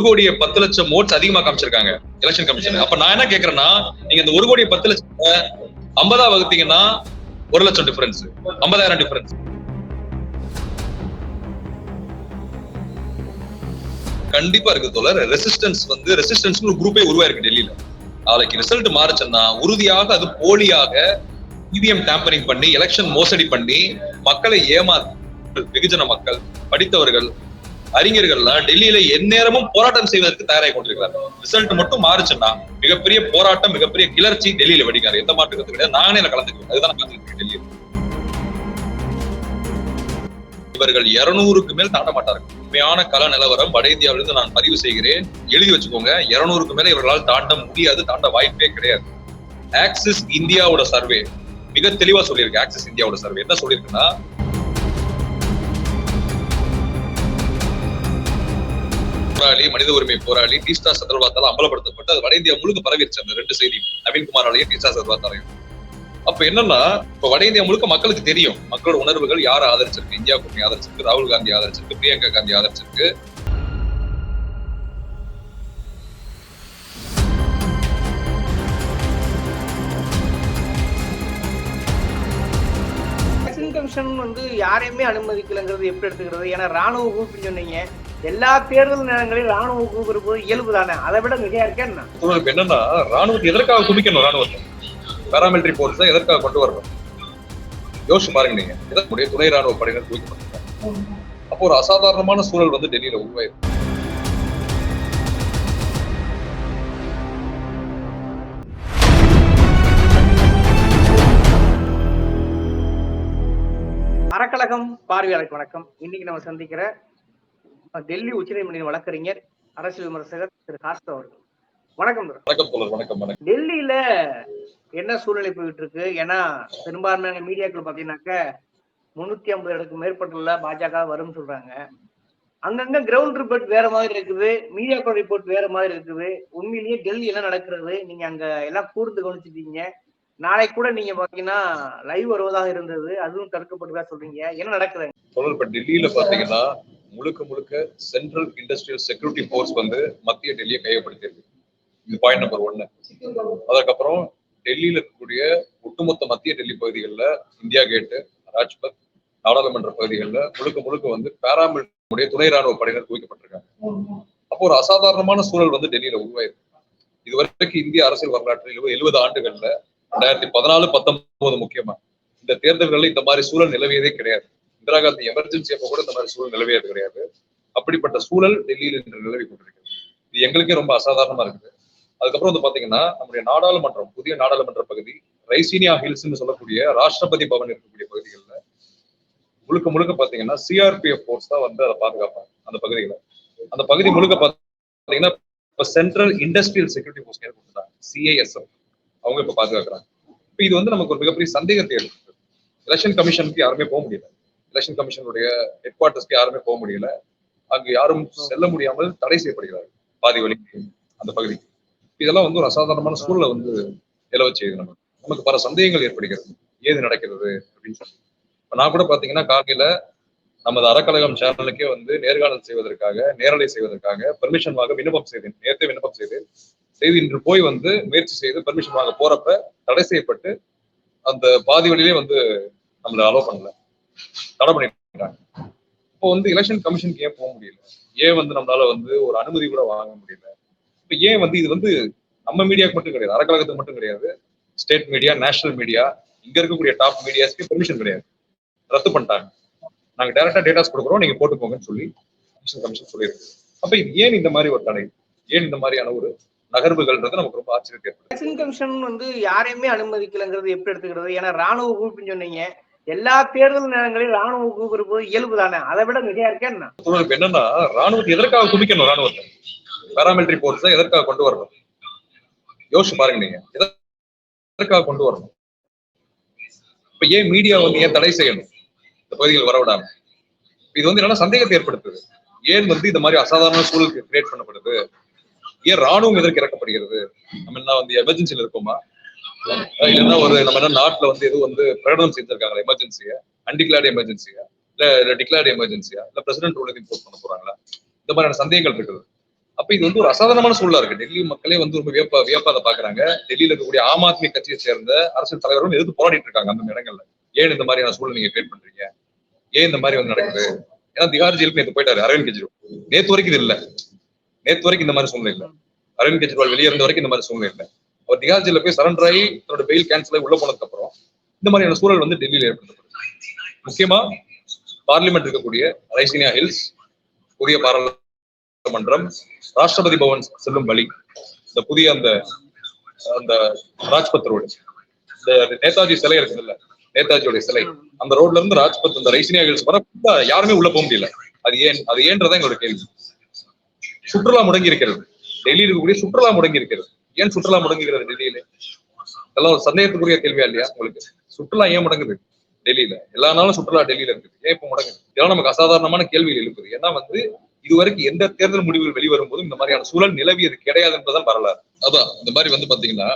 கோடியே பத்து லட்சம் ஓட்ஸ் அதிகமா காமிச்சிருக்காங்க எலெக்ஷன் கமிஷன் அப்ப நான் என்ன கேக்குறேன்னா நீங்க இந்த ஒரு கோடியே பத்து லட்சம் ஐம்பதா வகுத்தீங்கன்னா ஒரு லட்சம் டிஃபரன்ஸ் ஐம்பதாயிரம் டிஃபரன்ஸ் கண்டிப்பா இருக்கு தோழர். ரெசிஸ்டன்ஸ் வந்து ரெசிஸ்டன்ஸ் ஒரு குரூப்பே உருவாயிருக்கு டெல்லியில. நாளைக்கு ரிசல்ட் மாறுச்சுன்னா உறுதியாக அது போலியாக இவிஎம் டேம்பரிங் பண்ணி எலெக்ஷன் மோசடி பண்ணி மக்களை ஏமாத்து வெகுஜன மக்கள் படித்தவர்கள் அறிஞர்கள்லாம் டெல்லியில எந்நேரமும் போராட்டம் செய்வதற்கு தயாராகி கொண்டிருக்கிறார் ரிசல்ட் மட்டும் மாறுச்சுன்னா மிகப்பெரிய போராட்டம் மிகப்பெரிய கிளர்ச்சி டெல்லியில வெடிக்காரு எந்த மாற்று கருத்து கிடையாது. நானே கலந்துக்கிறேன். அதுதான் கலந்துக்கிறேன் டெல்லியில். இவர்கள் இருநூறுக்கு மேல் தாண்ட மாட்டார்கள். உண்மையான கல நிலவரம் வட இந்தியாவிலிருந்து நான் பதிவு செய்கிறேன். எழுதி வச்சுக்கோங்க. இருநூறுக்கு மேல இவர்களால் தாண்ட முடியாது தாண்ட வாய்ப்பே கிடையாது. ஆக்சிஸ் இந்தியாவோட சர்வே மிக தெளிவா சொல்லியிருக்கு. ஆக்சிஸ் இந்தியாவோட சர்வே என்ன சொல்லியிருக்குன்னா போராளி மனித உரிமை போராளி டீஸ்டா சதர்வாத்தால அம்பலப்படுத்தப்பட்டு அது வட இந்தியா முழுக்க பரவிடுச்சு அந்த ரெண்டு செய்தி நவீன்குமாராலையும் டீஸ்டா சதர்வாத்தாலையும் அப்ப என்னன்னா இப்ப வட இந்தியா முழுக்க மக்களுக்கு தெரியும். மக்களோட உணர்வுகள் யாரை ஆதரிச்சிருக்கு? இந்தியா கூட்டணி ஆதரிச்சிருக்கு ராகுல் காந்தி ஆதரிச்சிருக்கு பிரியங்கா காந்தி ஆதரிச்சிருக்கு. கமிஷன் வந்து யாரையுமே அனுமதிக்கலங்கிறது எப்படி எடுத்துக்கிறது? ஏன்னா ராணுவ கூப்பிட்டு சொன்னீங்க. எல்லா தேர்தல் நேரங்களிலும் ராணுவ இருப்பது இயல்பு தானே? அதை விட மிகையா இருக்கேன் இப்ப என்னன்னா ராணுவத்தை எதற்காக குவிக்கணும் ராணுவத்தை பாராமிலிட்டரி போர்ஸ் எதற்காக கொண்டு வரணும்? யோசிச்சு பாருங்க நீங்க. இதற்குடைய துணை ராணுவ படையினர் குவிக்கப்பட்டிருக்காங்க. அப்போ ஒரு அசாதாரணமான சூழல் வந்து டெல்லியில உருவாயிருக்கு. அறக்கழகம் பார்வையாளருக்கு வணக்கம். இன்னைக்கு நம்ம சந்திக்கிற டெல்லி உச்சநீதிமன்ற வழக்கறிஞர் அரசியல் விமர்சகர் திரு காஸ்தவ் அவர்கள். வணக்கம் டெல்லியில என்ன சூழ்நிலை போயிட்டு இருக்கு? ஏன்னா பெரும்பான்மையான மீடியாக்கள் பாத்தீங்கன்னாக்க முன்னூத்தி ஐம்பது இடத்துக்கு மேற்பட்டுள்ள பாஜக வரும்னு சொல்றாங்க. அங்கங்க கிரவுண்ட் ரிப்போர்ட் வேற மாதிரி இருக்குது மீடியாக்கள் ரிப்போர்ட் வேற மாதிரி இருக்குது. உண்மையிலேயே டெல்லி என்ன நடக்கிறது? நீங்க அங்க எல்லாம் கூர்ந்து கவனிச்சிட்டீங்க. நாளைக்கு கூட நீங்க பாத்தீங்கன்னா லைவ் வருவதாக இருந்தது. அதுவும் தடுக்கப்பட்டதா சொல்றீங்க. என்ன நடக்குது? டெல்லியில பாத்தீங்கன்னா முழுக்க முழுக்க சென்ட்ரல் இண்டஸ்ட்ரியல் செக்யூரிட்டி ஃபோர்ஸ் வந்து மத்திய டெல்லியை கையப்படுத்தியிருக்கு இது பாயிண்ட் நம்பர் ஒன்னு அதுக்கப்புறம் டெல்லியில இருக்கக்கூடிய ஒட்டுமொத்த மத்திய டெல்லி பகுதிகளில் இந்தியா கேட்டு ராஜ்பத் நாடாளுமன்ற பகுதிகளில் முழுக்க முழுக்க வந்து பாராமிலிட்டரிய துணை ராணுவ படையினர் குவிக்கப்பட்டிருக்காங்க. அப்போ ஒரு அசாதாரணமான சூழல் வந்து டெல்லியில உருவாயிருக்கு. இதுவரைக்கும் இந்திய அரசியல் வரலாற்றில் எழுபது ஆண்டுகள்ல ரெண்டாயிரத்தி பதினாலு பத்தொன்பது முக்கியமா. இந்த தேர்தல்களில் இந்த மாதிரி சூழல் நிலவியதே கிடையாது. இந்திரா காந்தி எமர்ஜென்சி அப்ப கூட இந்த மாதிரி சூழல் நிலவியது கிடையாது. அப்படிப்பட்ட சூழல் டெல்லியில் இன்று நிலவி கொண்டிருக்கிறது. இது எங்களுக்கே ரொம்ப அசாதாரணமா இருக்குது. அதுக்கப்புறம் வந்து பாத்தீங்கன்னா நம்முடைய நாடாளுமன்றம் புதிய நாடாளுமன்ற பகுதி ரைசீனியா ஹில்ஸ்னு சொல்லக்கூடிய ராஷ்டிரபதி பவன் இருக்கக்கூடிய பகுதிகளில் முழுக்க முழுக்க பாத்தீங்கன்னா சிஆர்பிஎஃப் போர்ஸ் தான் வந்து அதை பாதுகாப்பாங்க அந்த பகுதிகளை. அந்த பகுதி முழுக்க பாத்தீங்கன்னா இப்ப சென்ட்ரல் இண்டஸ்ட்ரியல் செக்யூரிட்டி போர்ஸ் கொடுத்துட்டாங்க சிஐஎஸ்எஃப் அவங்க இப்ப பாதுகாக்கிறாங்க. இப்ப இது வந்து நமக்கு ஒரு மிகப்பெரிய சந்தேகத்தை எழுப்புது எலெக்ஷன் கமிஷனுக்கு யாருமே போக முடியல. எலெக்ஷன் கமிஷனுடைய ஹெட் குவார்டர்ஸ்க்கு யாருமே போக முடியல. அங்கு யாரும் செல்ல முடியாமல் தடை செய்யப்படுகிறார்கள். பாதி வழி அந்த பகுதிக்கு. இதெல்லாம் வந்து ஒரு அசாதாரணமான சூழலை வந்து நிலவ செய்யுது நமக்கு நமக்கு பல சந்தேகங்கள் ஏற்படுகிறது. ஏது நடக்கிறது அப்படின்னு சொல்லி. இப்ப நான் கூட பாத்தீங்கன்னா காலையில நமது அறக்கழகம் சேனலுக்கே வந்து நேர்காணல் செய்வதற்காக நேரலை செய்வதற்காக பெர்மிஷன் வாங்க விண்ணப்பம் செய்தேன். நேரத்தை விண்ணப்பம் செய்தேன். செய்து இன்று போய் வந்து முயற்சி செய்து பெர்மிஷன் வாங்க போறப்ப தடை செய்யப்பட்டு அந்த பாதி வழியிலே வந்து நம்மள அலோவ் பண்ணல. தடை பண்ணிட்டாங்க. இப்போ வந்து எலெக்ஷன் கமிஷனுக்கு ஏன் போக முடியல? ஏன் வந்து நம்மளால வந்து ஒரு அனுமதி கூட வாங்க முடியல? இப்போ ஏன் வந்து இது வந்து நம்ம மீடியாவுக்கு மட்டும் கிடையாது அறக்கழகத்துக்கு மட்டும் கிடையாது ஸ்டேட் மீடியா நேஷனல் மீடியா இங்க இருக்கக்கூடிய டாப் மீடியாஸ்க்கு பெர்மிஷன் கிடையாது. ரத்து பண்ணிட்டாங்க. நாங்க டைரக்டா டேட்டாஸ் கொடுக்குறோம் நீங்க போட்டுக்கோங்கன்னு சொல்லி எலெக்ஷன் கமிஷன் சொல்லியிருக்கு. அப்ப இது ஏன் இந்த மாதிரி ஒரு தடை? ஏன் இந்த மாதிரியான ஒரு நகர்வுகள்ன்றது நமக்கு ரொம்ப ஆச்சரியத்தை எலெக்ஷன் கமிஷன் வந்து யாரையுமே அனுமதிக்கலங்கிறது எப்படி எடுத்துக்கிறது? ஏன்னா ராணுவ கூப்பிட்டு சொன்னீங்க. எல்லா தேர்தல் நேரங்களிலும் ராணுவ கூப்பு இயல்பு தானே? அதை விட மிகையா இருக்கேன் என்னன்னா ராணுவத்தை எதற்காக குவிக்கணும் ராணுவத்தை பேராமிலிட்டரி போர்ஸ் எதற்காக கொண்டு வரணும்? யோசிச்சு பாருங்க நீங்க. எதற்காக கொண்டு வரணும்? இப்ப ஏன் மீடியா வந்து ஏன் தடை செய்யணும்? இந்த பகுதிகள் வரவிடாம. இது வந்து என்னன்னா சந்தேகத்தை ஏற்படுத்துது. ஏன் வந்து இந்த மாதிரி அசாதாரண சூழலுக்கு கிரியேட் பண்ணப்படுது? ஏன் ராணுவம் எதற்கு இறக்கப்படுகிறது? நம்ம என்ன வந்து எமர்ஜென்சியில் இருக்கோமா? இல்லைன்னா ஒரு நம்ம என்ன நாட்டுல வந்து எதுவும் வந்து பிரகடனம் செஞ்சிருக்காங்களா எமர்ஜென்சியா அன்டிக்ளேர்டு எமர்ஜென்சியா இல்ல டிக்ளேர்டு எமர்ஜென்சியா இல்ல பிரசிடென்ட் ரூல் எதுவும் போஸ்ட் பண்ண போறாங்களா? இந்த மாதிரியான சந்தேகங்கள் இருக்குது. அப்ப இது வந்து ஒரு அசாதாரணமான சூழலா இருக்கு. டெல்லி மக்களே வந்து ரொம்ப வியப்பா வியப்பாத பாக்குறாங்க. டெல்லியில இருக்கக்கூடிய ஆம் ஆத்மி கட்சியை சேர்ந்த அரசியல் தலைவர்களும் எதிர்த்து போராடிட்டு இருக்காங்க அந்த இடங்கள்ல. ஏன் இந்த மாதிரியான சூழல் நீங்க கிரியேட் பண்றீங்க? ஏன் இந்த மாதிரி வந்து நடக்குது? ஏன்னா திகார் ஜெயிலுக்கு நேற்று போயிட்டாரு அரவிந்த் கெஜ்ரிவால். நேற்று வரைக்கும் இது இல்ல. நேத்து வரைக்கும் இந்த மாதிரி சூழ்நிலை இல்ல. அரவிந்த் கெஜ்ரிவால் வெளியே இருந்த வரைக்கும் இந்த மாதிரி சூழ்நிலை இல்ல. அவர் திகார் போய் சரண்டர் ஆகி தன்னோட பெயில் கேன்சல் ஆகி உள்ள போனதுக்கு அப்புறம் இந்த மாதிரியான சூழல் வந்து டெல்லியில ஏற்படுத்தப்படுது முக்கியமா பார்லிமெண்ட் இருக்கக்கூடிய ரைசினியா ஹில்ஸ் புதிய பாராளுமன்றம் ராஷ்டிரபதி பவன் செல்லும் வழி இந்த புதிய அந்த அந்த ராஜ்பத் ரோடு இந்த நேதாஜி சிலை இருக்குதுல்ல நேதாஜியோட சிலை அந்த ரோட்ல இருந்து ராஜ்பத் இந்த ரைசினியா ஹில்ஸ் வர யாருமே உள்ள போக முடியல. அது ஏன் அது ஏன்றதான் எங்களோட கேள்வி. சுற்றுலா முடங்கி இருக்கிறது டெல்லியில் இருக்கக்கூடிய சுற்றுலா முடங்கி இருக்கிறது ஏன் சுற்றுலா முடங்குகிறது டெல்லியில? இதெல்லாம் ஒரு சந்தேகத்துக்குரிய கேள்வியா இல்லையா உங்களுக்கு? சுற்றுலா ஏன் முடங்குது டெல்லியில? எல்லா நாளும் சுற்றுலா டெல்லியில இருக்குது. ஏன் இப்ப முடங்குது? இதெல்லாம் நமக்கு அசாதாரணமான கேள்விகள் எழுப்புது. ஏன்னா வந்து இதுவரைக்கும் எந்த தேர்தல் முடிவுகள் வெளிவரும் போதும் இந்த மாதிரியான சூழல் நிலவியது கிடையாது என்பதுதான் வரலாறு. அதான் இந்த மாதிரி வந்து பாத்தீங்கன்னா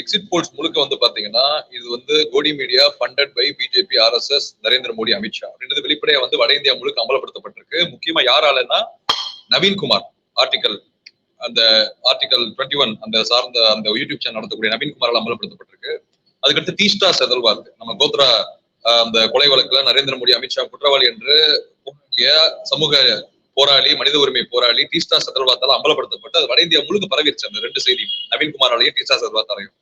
எக்ஸிட் போல்ஸ் முழுக்க வந்து பாத்தீங்கன்னா இது வந்து Godi media funded by BJP RSS Narendra Modi Amit Shah அப்படின்றது வெளிப்படையா வந்து வட இந்தியா முழுக்க அமலப்படுத்தப்பட்டிருக்கு முக்கியமா யாராலன்னா நவீன்குமார் ஆர்டிகல் அந்த ஆர்டிகல் டுவெண்ட்டி ஒன் அந்த சார்ந்த அந்த யூடியூப் சேனல் நடத்தக்கூடிய நவீன்குமாரால் அமல்படுத்தப்பட்டிருக்கு. அதுக்கடுத்து டீஸ்டா செதல்வாத் நம்ம கோத்ரா அந்த கொலை வழக்குல நரேந்திர மோடி அமித்ஷா குற்றவாளி என்று சமூக போராளி மனித உரிமை போராளி டீஸ்டா சதல்வாத்தால் அமலப்படுத்தப்பட்டு அது வட இந்தியா முழுக்க பரவிடுச்சு அந்த ரெண்டு செய்தியும். நவீன்குமாராலையும் டீஸ்டா சதல்வாத்தாலையும்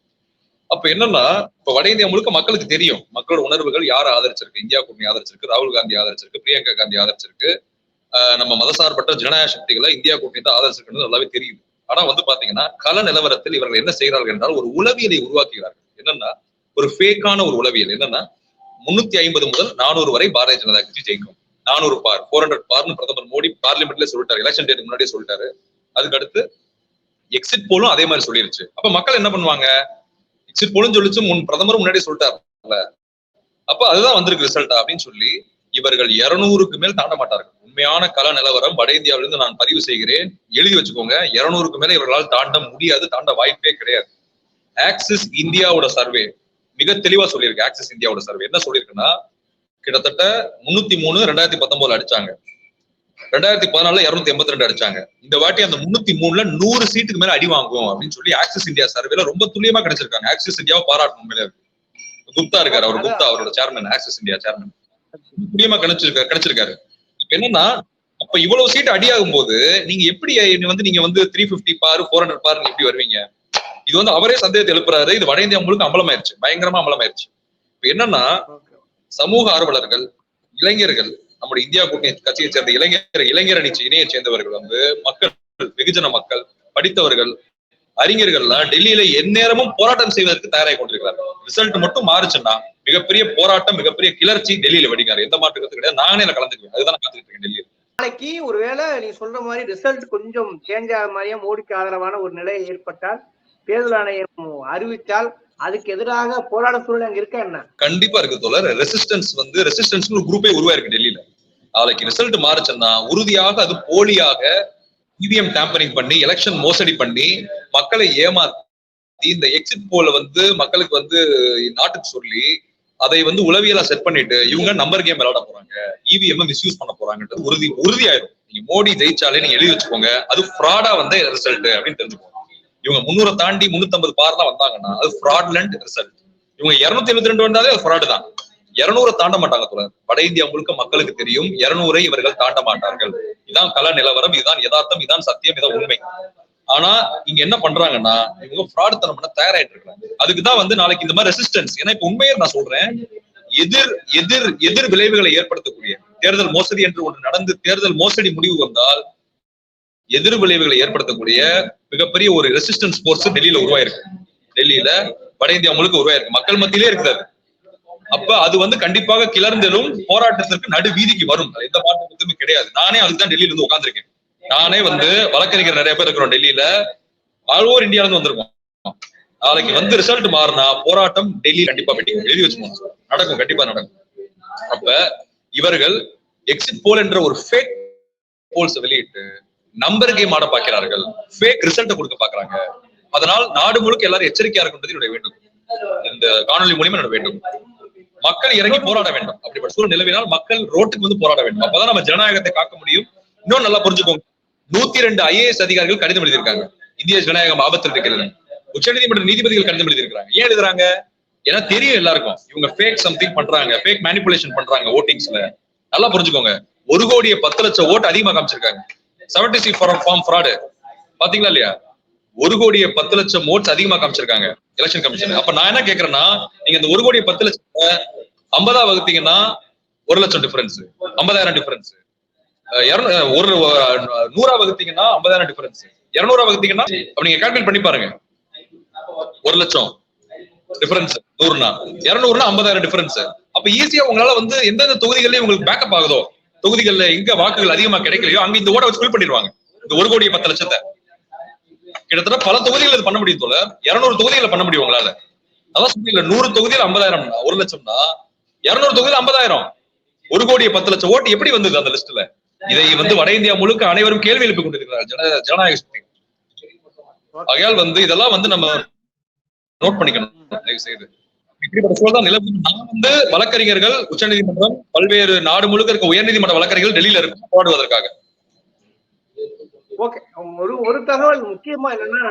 அப்ப என்னன்னா இப்ப வட இந்தியா முழுக்க மக்களுக்கு தெரியும் மக்களோட உணர்வுகள் யாரை ஆதரிச்சிருக்கு? இந்தியா கூட்டணி ஆதரிச்சிருக்கு ராகுல் காந்தி ஆதரிச்சிருக்கு பிரியங்கா காந்தி ஆதரிச்சிருக்கு. நம்ம மதசார்பற்ற ஜனநாயக சக்திகளை இந்தியா கூட்டணி தான் ஆதரிச்சிருக்கிறது நல்லாவே தெரியுது. ஆனா வந்து பாத்தீங்கன்னா கள நிலவரத்தில் இவர்கள் என்ன செய்கிறார்கள் என்றால் ஒரு உளவியலை உருவாக்குகிறார்கள். என்னன்னா ஒரு ஃபேக்கான ஒரு உளவியல். என்னன்னா முன்னூத்தி ஐம்பது முதல் நானூறு வரை பாரதிய ஜனதா கட்சி ஜெயிக்கும். நானூறு பார் ஃபோர் ஹண்ட்ரட் பார்னு பிரதமர் மோடி பார்லிமெண்ட்ல சொல்லிட்டாரு எலெக்ஷன் டேட் முன்னாடியே சொல்லிட்டாரு. அதுக்கு அடுத்து எக்ஸிட் போலும் அதே மாதிரி சொல்லிருச்சு. அப்ப மக்கள் என்ன பண்ணுவாங்க? எக்ஸிட் போலும் சொல்லிச்சு முன் பிரதமரும் முன்னாடியே சொல்லிட்டாருல்ல அப்ப அதுதான் வந்திருக்கு ரிசல்ட் அப்படின்னு சொல்லி இவர்கள் இருநூறுக்கு மேல் தாண்ட மாட்டார்கள். உண்மையான கள நிலவரம் வட இந்தியாவிலிருந்து நான் பதிவு செய்கிறேன். எழுதி வச்சுக்கோங்க. இருநூறுக்கு மேல இவர்களால் தாண்ட முடியாது தாண்ட வாய்ப்பே கிடையாது. ஆக்சிஸ் இந்தியாவோட சர்வே மிக தெளிவா சொல்லியிருக்கு ஆக்சிஸ் இந்தியாவோட சர்வே என்ன சொல்லியிருக்குன்னா கிட்டத்தட்ட முன்னூத்தி மூணு ரெண்டாயிரத்தி பத்தொன்பதுல அடிச்சாங்க. ரெண்டாயிரத்தி பதினாலுல இருநூத்தி எண்பத்தி ரெண்டு அடிச்சாங்க. இந்த வாட்டி அந்த முன்னூத்தி மூணுல நூறு சீட்டுக்கு மேல அடி வாங்கும் அப்படின்னு சொல்லி ஆக்சிஸ் இந்தியா சர்வேல ரொம்ப துல்லியமா கிடைச்சிருக்காங்க. ஆக்சிஸ் இந்தியாவை பாராட்டணும் மேலே குப்தா இருக்காரு அவர் குப்தா அவரோட சேர்மன் ஆக்சிஸ் இந்தியா சேர்மன் துல்லியமா கிடைச்சிருக்காரு கிடைச்சிருக்காரு என்னன்னா அப்ப இவ்வளவு சீட் அடியாகும் போது நீங்க எப்படி வந்து நீங்க வந்து த்ரீ பிப்டி பாரு ஃபோர் ஹண்ட்ரட் பாரு எப்படி வருவீங்க? இது வந்து அவரே சந்தேகத்தை எழுப்புறாரு. இது வட இந்தியா முழுக்க அம்பலமாயிருச்சு. பயங்கரமா அம்பலமாயிருச்சு. இப்ப என்னன்னா சமூக ஆர்வலர்கள் இளைஞர்கள் நம்முடைய இந்தியா கூட்டணி கட்சியை சேர்ந்த இளைஞர் இளைஞர் அணி இணையை சேர்ந்தவர்கள் வந்து மக்கள் வெகுஜன மக்கள் படித்தவர்கள் அறிஞர்கள்லாம் டெல்லியில எந்நேரமும் போராட்டம் செய்வதற்கு தயாராகி கொண்டிருக்கிறார்கள். ரிசல்ட் மட்டும் மாறுச்சுன்னா மிகப்பெரிய போராட்டம் மிகப்பெரிய கிளர்ச்சி டெல்லியில வெடிக்காரு எந்த மாற்று கருத்து கிடையாது. நானே கலந்துக்குவேன். அதுதான் காத்துக்கிட்டு இருக்கேன் டெல்லியில். நாளைக்கு ஒருவேளை நீ சொல்ற மாதிரி ரிசல்ட் கொஞ்சம் சேஞ்ச் ஆகிற மாதிரியே மோடிக்கு ஆதரவான ஒரு நிலை ஏற்பட்டால் தேர்தல் ஆணையம் அறிவித்தால் அதுக்கு எதிராக போராட சூழ்நிலை அங்க இருக்கா என்ன? கண்டிப்பா இருக்கு தோழர். ரெசிஸ்டன்ஸ் வந்து ரெசிஸ்டன்ஸ் ஒரு குரூப்பே உருவாயிருக்கு டெல்லியில. நாளைக்கு ரிசல்ட் மாறுச்சுன்னா உறுதியாக அது போலியாக இவிஎம் டேம்பரிங் பண்ணி எலெக்ஷன் மோசடி பண்ணி மக்களை ஏமாத்தி இந்த எக்ஸிட் போல வந்து மக்களுக்கு வந்து நாட்டுக்கு சொல்லி அதை வந்து உளவியலா செட் பண்ணிட்டு இவங்க நம்பர் கேம் விளையாட போறாங்க. இவிஎம் மிஸ்யூஸ் பண்ண போறாங்கன்றது உறுதி உறுதியாயிரும். நீங்க மோடி ஜெயிச்சாலே நீங்க எழுதி வச்சுக்கோங்க. அது ஃப்ராடா வந்த ரிசல்ட் அப்படின்னு தெரிஞ்சுக்கோங்க இவங்க முன்னூறு தாண்டி முன்னூத்தி பார்லாம் வந்தாங்கன்னா அது ஃப்ராட்லண்ட் ரிசல்ட் இவங்க இருநூத்தி எழுபத்தி ரெண்டு வந்தாலே அது ஃப்ராடு தான். இருநூறு தாண்ட மாட்டாங்க தோழர். வட இந்தியா முழுக்க மக்களுக்கு தெரியும் இருநூறை இவர்கள் தாண்ட மாட்டார்கள். இதான் கல நிலவரம் இதுதான் யதார்த்தம் இதான் சத்தியம் இதான் உண்மை. ஆனா இங்க என்ன பண்றாங்கன்னா இவங்க ஃப்ராட் தனம் பண்ண தயாராயிட்டு இருக்காங்க. அதுக்குதான் வந்து நாளைக்கு இந்த மாதிரி ரெசிஸ்டன்ஸ் ஏன்னா இப்ப உண்மையை நான் சொல்றேன். எதிர் எதிர் எதிர் விளைவுகளை ஏற்படுத்தக்கூடிய தேர்தல் மோசடி என்று ஒன்று நடந்து தேர்தல் மோசடி முடிவு வந்தால் எதிர் விளைவுகளை ஏற்படுத்தக்கூடிய மிகப்பெரிய ஒரு ரெசிஸ்டன்ஸ் போர்ஸ் டெல்லியில உருவாயிருக்கு. டெல்லியில வட இந்தியா முழுக்க உருவாயிருக்கு. மக்கள் மத்தியிலே இருக்குது அப்ப அது வந்து கண்டிப்பாக கிளர்ந்தெழும் போராட்டத்திற்கு நடு வீதிக்கு வரும் எந்த மாற்று கிடையாது. நானே அதுக்கு தான் டெல்லியில இருந்து உட்காந்துருக்கேன் நானே வந்து வழக்கறிஞர் நிறைய பேர் இருக்கிறோம் டெல்லியில. ஆல் ஓவர் இந்தியால இருந்து வந்திருக்கோம். நாளைக்கு வந்து ரிசல்ட் மாறினா போராட்டம் டெல்லி கண்டிப்பா மீட்டிங் எழுதி வச்சுக்கோங்க. நடக்கும் கண்டிப்பா நடக்கும். அப்ப இவர்கள் எக்ஸிட் போல் என்ற ஒரு ஃபேக் போல்ஸ் வெளியிட்டு நம்பர் கேம் ஆட பார்க்கிறார்கள் ஃபேக் ரிசல்ட் கொடுக்க பாக்குறாங்க. அதனால் நாடு முழுக்க எல்லாரும் எச்சரிக்கையா இருக்கின்றது என்னுடைய வேண்டும் இந்த காணொலி மூலியமா என்னோட வேண்டும் மக்கள் இறங்கி போராட வேண்டும். அப்படிப்பட்ட சூழல் நிலவினால் மக்கள் ரோட்டுக்கு வந்து போராட வேண்டும். அப்பதான் நம்ம ஜனநாயகத்தை காக்க முடியும். இன்னும் நல்லா புரிஞ்சுக்கோங்க. நூத்தி ரெண்டு ஐஏஎஸ் அதிகாரிகள் கடிதம் எழுதியிருக்காங்க. இந்திய ஜனநாயகம் ஆபத்தில் இருக்கிறது உச்சநீதிமன்ற நீதிபதிகள் கடிதம் எழுதியிருக்காங்க ஏன் எழுதுறாங்க? ஏன்னா தெரியும் எல்லாருக்கும். இவங்க ஃபேக் சம்திங் பண்றாங்க. ஃபேக் மேனிபுலேஷன் பண்றாங்க ஓட்டிங்ஸ்ல. நல்லா புரிஞ்சுக்கோங்க. ஒரு கோடியே பத்து லட்சம் ஓட்டு அதிகமா காமிச்சிருக்காங்க. செவன்டி சி ஃபார்ம் ஃப்ராடு பாத்தீங்களா இல்லையா? ஒரு கோடியே பத்து லட்சம் ஓட்ஸ் அதிகமா காமிச்சிருக்காங்க. எலெக்ஷன் கமிஷன் அப்ப நான் என்ன கேக்குறேன்னா நீங்க இந்த ஒரு கோடியே பத்து லட்சம் ஐம்பதா வகுத்தீங்கன்னா ஒரு லட்சம் டிஃபரன்ஸ் ஐம்பதாயிரம் டிஃபரன்ஸ் ஒரு நூறா வகுத்தீங்கன்னா ஐம்பதாயிரம் டிஃபரன்ஸ் இருநூறா வகுத்தீங்கன்னா அப்ப நீங்க கால்குலேட் பண்ணி பாருங்க. ஒரு லட்சம் டிஃபரன்ஸ் நூறுனா. இருநூறுனா ஐம்பதாயிரம் டிஃபரன்ஸ் அப்ப ஈஸியா உங்களால வந்து எந்தெந்த தொகுதிகள்லயும் உங்களுக்கு பேக்கப் ஆகுதோ தொகுதிகள்ல எங்க வாக்குகள் அதிகமா கிடைக்கலையோ அங்க இந்த ஓட வச்சு ஃபில் பண்ணிடுவாங்க. இந்த ஒரு கோடி பத்து லட்சத்தை. கிட்டத்தட்ட பல தொகுதிகள் இது பண்ண முடியும் தோல இருநூறு தொகுதிகளை பண்ண முடியும் உங்களால. அதான் சொல்றீங்க நூறு தொகுதியில் ஐம்பதாயிரம்னா ஒரு லட்சம்னா இருநூறு தொகுதியில் ஐம்பதாயிரம். ஒரு கோடி பத்து லட்சம் ஓட்டு எப்படி வந்தது அந்த லிஸ்ட்ல இதை வந்து வட இந்தியா முழுக்க அனைவரும் கேள்வி எழுப்பிக் கொண்டிருக்கிறார் ஜன ஜனநாயக சக்தி. ஆகையால் வந்து இதெல்லாம் வந்து நம்ம நோட் பண்ணிக்கணும். தயவு செய்து இப்படிப்பட்ட சூழல் நான் வந்து வழக்கறிஞர்கள் உச்சநீதிமன்றம் பல்வேறு நாடு முழுக்க இருக்க உயர்நீதிமன்ற வழக்கறிஞர்கள் டெல்லியில இருக்கு போராடுவதற்காக ஓகே ஒரு ஒரு தகவல் முக்கியமா என்னன்னா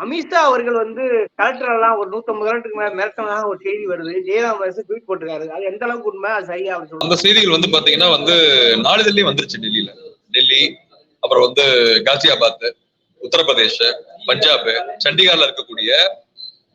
அமித்ஷா அவர்கள் வந்து கலெக்டர் எல்லாம் ஒரு நூத்தம்பது கலெக்டருக்கு மேல மிரட்டலாம் ஒரு செய்தி வருது. ஜெயராம் அரசு ட்வீட் போட்டிருக்காரு. அது எந்த அளவுக்கு உண்மை? அது சரியா அவர் அந்த செய்திகள் வந்து பாத்தீங்கன்னா வந்து நாளிதழ்லயும் வந்துருச்சு டெல்லியில. டெல்லி அப்புறம் வந்து காசியாபாத் உத்தரப்பிரதேஷ் பஞ்சாப் சண்டிகார்ல இருக்கக்கூடிய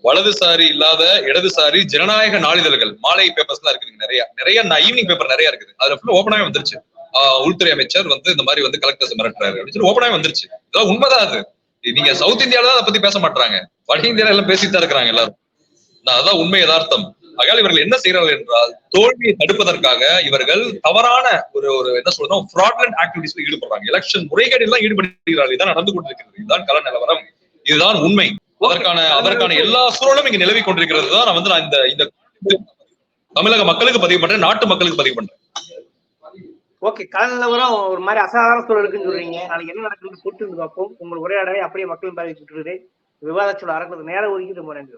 வலதுசாரி இல்லாத இடதுசாரி ஜனநாயக நாளிதழ்கள் மாலை பேப்பர்ஸ் எல்லாம் இருக்குது நிறைய. நிறைய ஈவினிங் பேப்பர் நிறைய இருக்குது. அதுல ஃபுல்லா ஓப்பனாவே வந்துருச்சு. ஆஹ் உள்துறை அமைச்சர் வந்து இந்த மாதிரி வந்து கலெக்டர்ஸ் மிரட்டுறாரு அப்படின்னு சொல்லி ஓப்பனாவே வந்துருச்சு. இதெல்லாம் உண்மைதான் அது. நீங்க சவுத் இந்தியால தான் அதை பத்தி பேச மாட்டாங்க வட இந்தியால எல்லாம் பேசிட்டு இருக்கிறாங்க எல்லாரும். அதான் உண்மை யதார்த்தம். ஆகையால் இவர்கள் என்ன செய்கிறார்கள் என்றால் தோல்வியை தடுப்பதற்காக இவர்கள் தவறான ஒரு ஒரு என்ன சொல்றோம் ஃப்ராட்லண்ட் ஆக்டிவிட்டிஸ்ல ஈடுபடுறாங்க. எலெக்ஷன் முறைகேடு எல்லாம் ஈடுபடுகிறார்கள். இதான் நடந்து கொண்டிருக்கிறது. இதுதான் கள நிலவரம் இதுதான் உண்மை. அதற்கான அதற்கான எல்லா சூழலும் இங்க நிலவி கொண்டிருக்கிறது தான் நான் வந்து நான் இந்த இந்த தமிழக மக்களுக்கு பதிவு பண்றேன் நாட்டு மக்களுக்கு பதிவு பண்றேன். ஓகே கல நிலவரம் ஒரு மாதிரி அசாதாரண சூழல் இருக்குன்னு சொல்றீங்க. நாளைக்கு என்ன நடக்குன்னு பொறுத்து இருந்து பார்ப்போம். உங்கள் உரையாடலை அப்படியே மக்கள் பாதிச்சுட்டு விவாதச்சோட அரங்கு நேரம் ஒதுக்கிட்டு போறேன்.